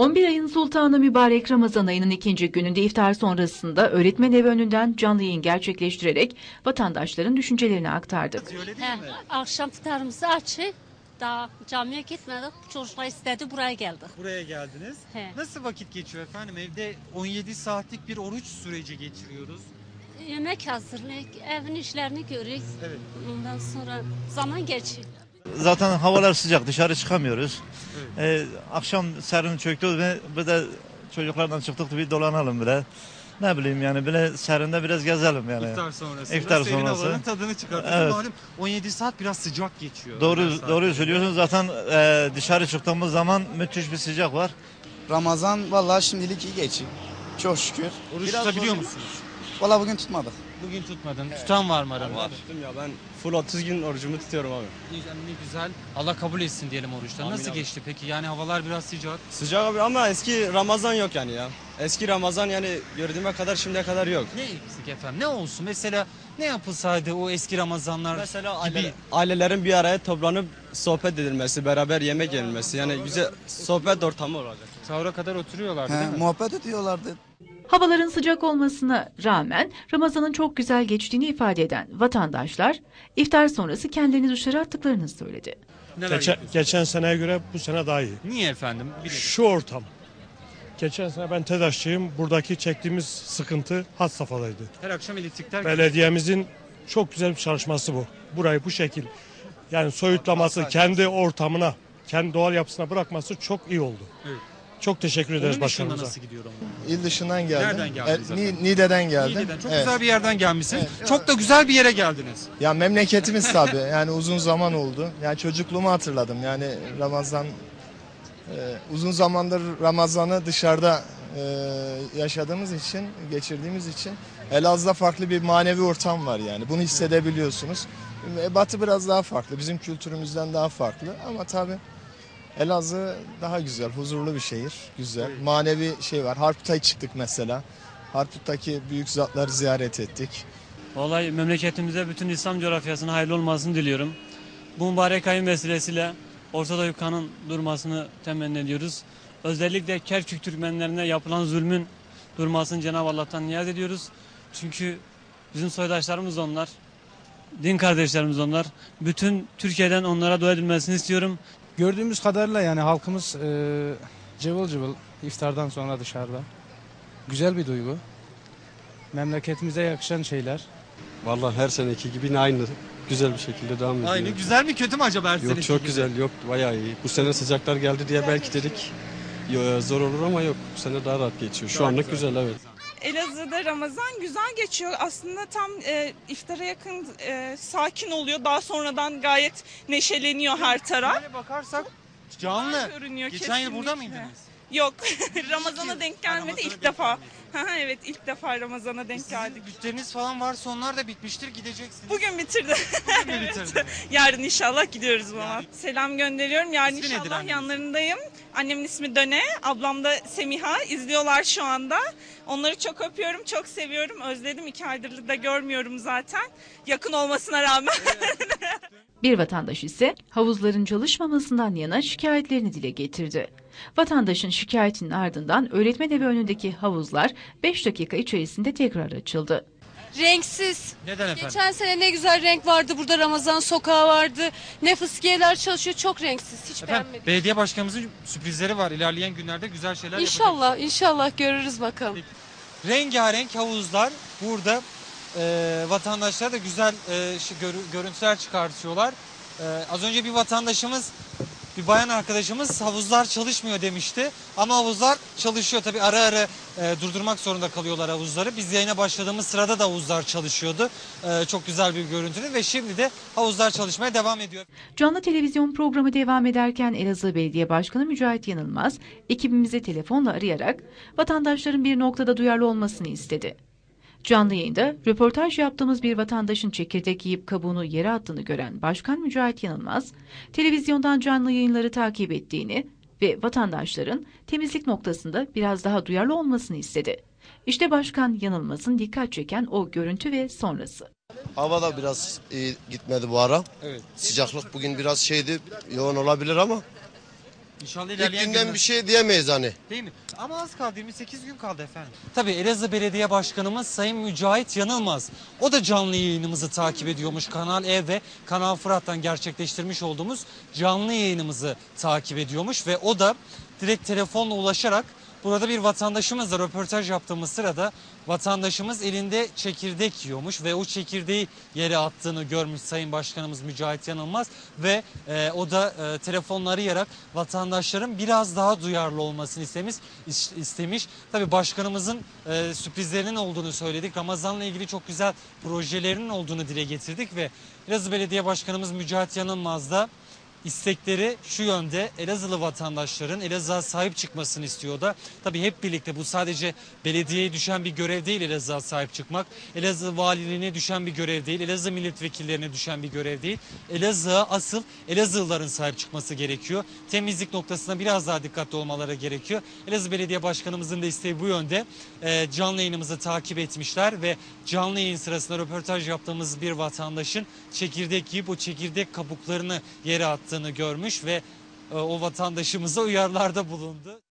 11 ayın sultanı mübarek Ramazan ayının ikinci gününde iftar sonrasında öğretmen evi önünden canlı yayın gerçekleştirerek vatandaşların düşüncelerini aktardı. He, akşam iftarımızı açık. Daha camiye gitmedik. Çocuklar istedi buraya geldik. Buraya geldiniz. He. Nasıl vakit geçiyor efendim? Evde 17 saatlik bir oruç süreci geçiriyoruz. Yemek hazırlık, evin işlerini görürüz. Evet. Ondan sonra zaman geçiyor. Zaten havalar sıcak dışarı çıkamıyoruz. Ee, akşam serin çöktü ve bir de çocuklarla çıktık bir dolanalım bile. Ne bileyim yani bile serinde biraz gezelim yani. İftar sonrası. İftar serin sonrası. havanın tadını çıkartıyoruz. Evet. Malum 17 saat biraz sıcak geçiyor. Doğru doğru saatleri. söylüyorsunuz. Zaten e, dışarı çıktığımız zaman müthiş bir sıcak var. Ramazan vallahi şimdilik iyi geçiyor. Çok şükür. Oruç Biraz tutabiliyor musunuz? Vallahi bugün tutmadık. Bugün tutmadın. Tutan var mı aramızda? Var tuttum ya ben full 30 gün orucumu tutuyorum abi. İyi, yani ne güzel. Allah kabul etsin diyelim oruçları. Amin Nasıl abi. geçti peki? Yani havalar biraz sıcak. Sıcak abi ama eski Ramazan yok yani ya. Eski Ramazan yani gördüğüme kadar şimdiye kadar yok. Ne eksik efendim? Ne olsun? Mesela ne yapılsaydı o eski Ramazanlar Mesela gibi? aile, ailelerin bir araya toplanıp sohbet edilmesi, beraber yemek yenilmesi. Yani güzel sohbet ortamı olacak. Sahura kadar oturuyorlardı He, değil mi? muhabbet ediyorlardı. Havaların sıcak olmasına rağmen Ramazan'ın çok güzel geçtiğini ifade eden vatandaşlar iftar sonrası kendilerini dışarı attıklarını söyledi. Neler Geçen, yapıyorsunuz? geçen seneye göre bu sene daha iyi. Niye efendim? Bir Şu ortam. Geçen sene ben TEDAŞ'çıyım. Buradaki çektiğimiz sıkıntı had safhadaydı. Her akşam elektrikler Belediyemizin çok güzel bir çalışması bu. Burayı bu şekil yani soyutlaması, kendi ortamına, kendi doğal yapısına bırakması çok iyi oldu. Evet. Çok teşekkür ederiz Onun dışında başkanımıza. nasıl gidiyor ama? İl dışından geldim. Nereden geldiniz E, efendim? Ni- Niğde'den geldim. Niğde'den. Çok Evet. güzel bir yerden gelmişsiniz. Çok da güzel bir yere geldiniz. Ya memleketimiz tabii. Yani uzun zaman oldu. Yani çocukluğumu hatırladım. Yani Ramazan e, uzun zamandır Ramazan'ı dışarıda e, yaşadığımız için, geçirdiğimiz için Elazığ'da farklı bir manevi ortam var yani. Bunu hissedebiliyorsunuz. E, Batı biraz daha farklı. Bizim kültürümüzden daha farklı ama tabii Elazığ daha güzel, huzurlu bir şehir. Güzel. Manevi şey var. Harput'a çıktık mesela. Harput'taki büyük zatları ziyaret ettik. Vallahi memleketimize bütün İslam coğrafyasına hayırlı olmasını diliyorum. Bu mübarek ayın vesilesiyle Orta Doğu kanın durmasını temenni ediyoruz. Özellikle Kerkük Türkmenlerine yapılan zulmün durmasını Cenab-ı Allah'tan niyaz ediyoruz. Çünkü bizim soydaşlarımız onlar. Din kardeşlerimiz onlar. Bütün Türkiye'den onlara dua edilmesini istiyorum. Gördüğümüz kadarıyla yani halkımız e, cıvıl cıvıl iftardan sonra dışarıda. Güzel bir duygu. Memleketimize yakışan şeyler. Vallahi her seneki gibi aynı güzel bir şekilde devam ediyor. Aynı güzel mi kötü mü acaba her Yok seneki çok gibi? güzel yok bayağı iyi. Bu sene sıcaklar geldi diye belki dedik yo- zor olur ama yok bu sene daha rahat geçiyor. Şu Daha anlık güzel. güzel evet. Elazığ'da Ramazan güzel geçiyor. Aslında tam e, iftara yakın e, sakin oluyor. Daha sonradan gayet neşeleniyor her taraf. Şöyle bakarsak canlı. Görünüyor Geçen yıl burada kesinlikle. mıydınız? Yok. Ramazan'a denk gelmedi Ramazan'a ilk denk defa. Ha, evet ilk defa Ramazan'a denk Sizin geldik. bütçeniz falan varsa onlar da bitmiştir gideceksiniz. Bugün bitirdi. Bugün mü bitirdiniz? Yarın inşallah gidiyoruz bana. Selam gönderiyorum. Yarın İsmi nedir inşallah annenizin? yanlarındayım. Annemin ismi Döne, ablam da Semiha. İzliyorlar şu anda. Onları çok öpüyorum, çok seviyorum. Özledim. iki aydır da görmüyorum zaten. Yakın olmasına rağmen. Bir vatandaş ise havuzların çalışmamasından yana şikayetlerini dile getirdi. Vatandaşın şikayetinin ardından öğretmen evi önündeki havuzlar 5 dakika içerisinde tekrar açıldı. Renksiz. Neden efendim? Geçen sene ne güzel renk vardı. Burada Ramazan sokağı vardı. Ne fıskiyeler çalışıyor. Çok renksiz. Hiç Efendim beğenmedim. belediye başkanımızın sürprizleri var. İlerleyen günlerde güzel şeyler yapacak. İnşallah, inşallah görürüz bakalım. Rengarenk havuzlar burada e, vatandaşlara da güzel e, şu görü- görüntüler çıkartıyorlar. E, az önce bir vatandaşımız bir bayan arkadaşımız havuzlar çalışmıyor demişti. Ama havuzlar çalışıyor. Tabii ara ara e, durdurmak zorunda kalıyorlar havuzları. Biz yayına başladığımız sırada da havuzlar çalışıyordu. E, çok güzel bir görüntüydü ve şimdi de havuzlar çalışmaya devam ediyor. Canlı televizyon programı devam ederken Elazığ Belediye Başkanı Mücahit Yanılmaz ekibimizi telefonla arayarak vatandaşların bir noktada duyarlı olmasını istedi. Canlı yayında röportaj yaptığımız bir vatandaşın çekirdek yiyip kabuğunu yere attığını gören Başkan Mücahit Yanılmaz, televizyondan canlı yayınları takip ettiğini ve vatandaşların temizlik noktasında biraz daha duyarlı olmasını istedi. İşte Başkan Yanılmaz'ın dikkat çeken o görüntü ve sonrası. Hava da biraz iyi gitmedi bu ara. Evet. Sıcaklık bugün biraz şeydi, yoğun olabilir ama İnşallah İlk ilerleyen günden günler- bir şey diyemeyiz hani. Değil mi? Ama az kaldı 28 gün kaldı efendim. Tabii Elazığ Belediye Başkanımız Sayın Mücahit Yanılmaz. O da canlı yayınımızı takip ediyormuş. Kanal E ve Kanal Fırat'tan gerçekleştirmiş olduğumuz canlı yayınımızı takip ediyormuş. Ve o da direkt telefonla ulaşarak burada bir vatandaşımızla röportaj yaptığımız sırada vatandaşımız elinde çekirdek yiyormuş ve o çekirdeği yere attığını görmüş Sayın Başkanımız Mücahit Yanılmaz ve e, o da e, telefonla arayarak vatandaşların biraz daha duyarlı olmasını istemiş. is- istemiş. Tabii başkanımızın e, sürprizlerinin olduğunu söyledik. Ramazan'la ilgili çok güzel projelerinin olduğunu dile getirdik ve Elazığ Belediye Başkanımız Mücahit Yanılmaz da istekleri şu yönde Elazığlı vatandaşların Elazığ'a sahip çıkmasını istiyor da. Tabii hep birlikte bu sadece belediyeye düşen bir görev değil Elazığ'a sahip çıkmak. Elazığ valiliğine düşen bir görev değil. Elazığ milletvekillerine düşen bir görev değil. Elazığ'a asıl Elazığlıların sahip çıkması gerekiyor. Temizlik noktasında biraz daha dikkatli olmaları gerekiyor. Elazığ Belediye Başkanımızın da isteği bu yönde. Ee, canlı yayınımızı takip etmişler ve canlı yayın sırasında röportaj yaptığımız bir vatandaşın çekirdek yiyip o çekirdek kabuklarını yere attığını görmüş ve e, o vatandaşımıza uyarılarda bulundu.